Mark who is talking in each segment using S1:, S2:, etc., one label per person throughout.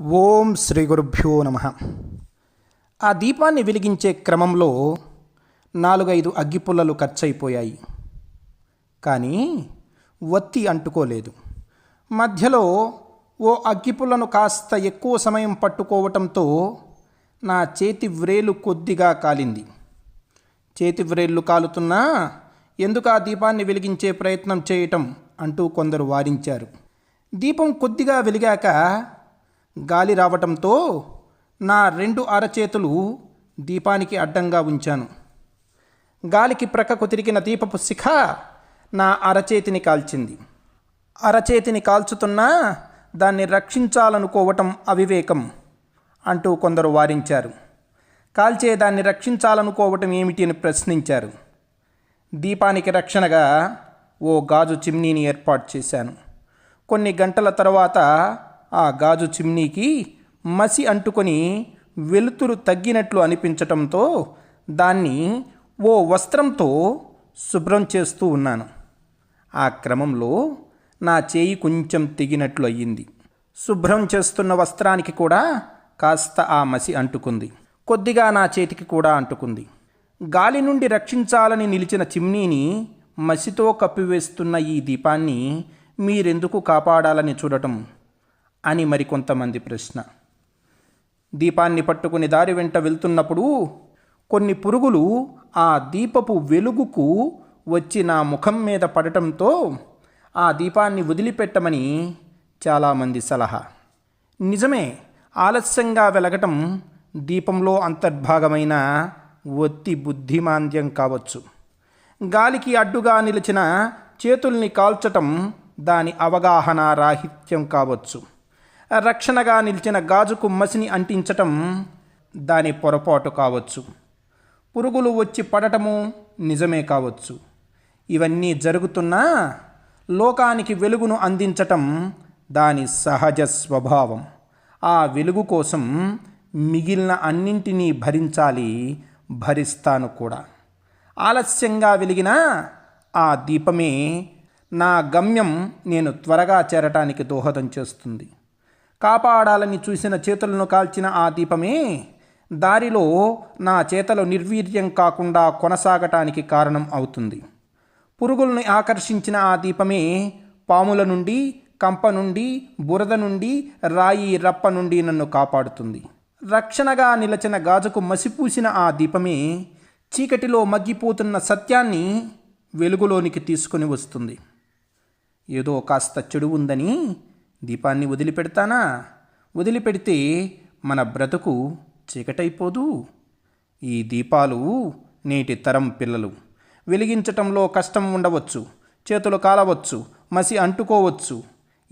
S1: ఓం శ్రీ గురుభ్యో నమ. ఆ దీపాన్ని వెలిగించే క్రమంలో నాలుగైదు అగ్గిపుల్లలు ఖర్చయిపోయాయి. కానీ వత్తి అంటుకోలేదు. మధ్యలో ఓ అగ్గిపుల్లను కాస్త ఎక్కువ సమయం పట్టుకోవటంతో నా చేతి వ్రేలు కొద్దిగా కాలింది. చేతి వ్రేళ్ళు కాలుతున్నా ఎందుకు ఆ దీపాన్ని వెలిగించే ప్రయత్నం చేయటం అంటూ కొందరు వారించారు. దీపం కొద్దిగా వెలిగాక గాలి రావటంతో నా రెండు అరచేతులు దీపానికి అడ్డంగా ఉంచాను. గాలికి ప్రక్కకు తిరిగిన దీపపు శిఖ నా అరచేతిని కాల్చింది. అరచేతిని కాల్చుతున్నా దాన్ని రక్షించాలనుకోవటం అవివేకం అంటూ కొందరు వారించారు. కాల్చే దాన్ని రక్షించాలనుకోవటం ఏమిటి అని ప్రశ్నించారు. దీపానికి రక్షణగా ఓ గాజు చిమ్నీని ఏర్పాటు చేశాను. కొన్ని గంటల తర్వాత ఆ గాజు చిమ్నీకి మసి అంటుకొని వెలుతురు తగ్గినట్లు అనిపించటంతో దాన్ని ఓ వస్త్రంతో శుభ్రం చేస్తూ ఉన్నాను. ఆ క్రమంలో నా చేయి కొంచెం తెగినట్లు అయ్యింది. శుభ్రం చేస్తున్న వస్త్రానికి కూడా కాస్త ఆ మసి అంటుకుంది. కొద్దిగా నా చేతికి కూడా అంటుకుంది. గాలి నుండి రక్షించాలని నిలిచిన చిమ్నీని మసితో కప్పివేస్తున్న ఈ దీపాన్ని మీరెందుకు కాపాడాలని చూడటం? అని మరికొంతమంది ప్రశ్న. దీపాన్ని పట్టుకుని దారి వెంట వెళ్తున్నప్పుడు కొన్ని పురుగులు ఆ దీపపు వెలుగుకు వచ్చి నా ముఖం మీద పడటంతో ఆ దీపాన్ని వదిలిపెట్టమని చాలామంది సలహా. నిజమే ఆలస్యంగా వెలగటం దీపంలో అంతర్భాగమైన ఒత్తి బుద్ధిమాంద్యం కావచ్చు. గాలికి అడ్డుగా నిలిచిన చేతుల్ని కాల్చటం దాని అవగాహన రాహిత్యం కావచ్చు. రక్షణగా నిలిచిన గాజుకు మసిని అంటించటం దాని పొరపాటు కావచ్చు. పురుగులు వచ్చి పడటము నిజమే కావచ్చు. ఇవన్నీ జరుగుతున్నా లోకానికి వెలుగును అందించటం దాని సహజ స్వభావం. ఆ వెలుగు కోసం మిగిలిన అన్నింటినీ భరించాలి భరిస్తాను కూడా. ఆలస్యంగా వెలిగిన ఆ దీపమే నా గమ్యం నేను త్వరగా చేరటానికి దోహదం చేస్తుంది. కాపాడాలని చూసిన చేతులను కాల్చిన ఆ దీపమే. దారిలో నా చేతలు నిర్వీర్యం కాకుండా కొనసాగటానికి కారణం అవుతుంది. పురుగులను ఆకర్షించిన ఆ దీపమే పాముల నుండి కంప నుండి బురద నుండి రాయి రప్ప నుండి నన్ను కాపాడుతుంది. రక్షణగా నిలచిన గాజుకు మసిపూసిన ఆ దీపమే చీకటిలో మగ్గిపోతున్న సత్యాన్ని వెలుగులోనికి తీసుకుని వస్తుంది. ఏదో కాస్త చెడు ఉందని దీపాన్ని వదిలిపెడతానా? వదిలిపెడితే మన బ్రతుకు చీకటైపోదు. ఈ దీపాలు నేటి తరం పిల్లలు. వెలిగించటంలో కష్టం ఉండవచ్చు చేతులు కాలవచ్చు మసి అంటుకోవచ్చు.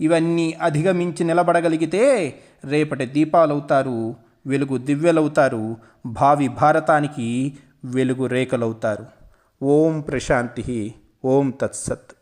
S1: ఇవన్నీ అధిగమించి నిలబడగలిగితే రేపటి దీపాలవుతారు వెలుగు దివ్యలవుతారు భావి భారతానికి వెలుగు రేఖలవుతారు. ఓం ప్రశాంతి ఓం తత్సత్.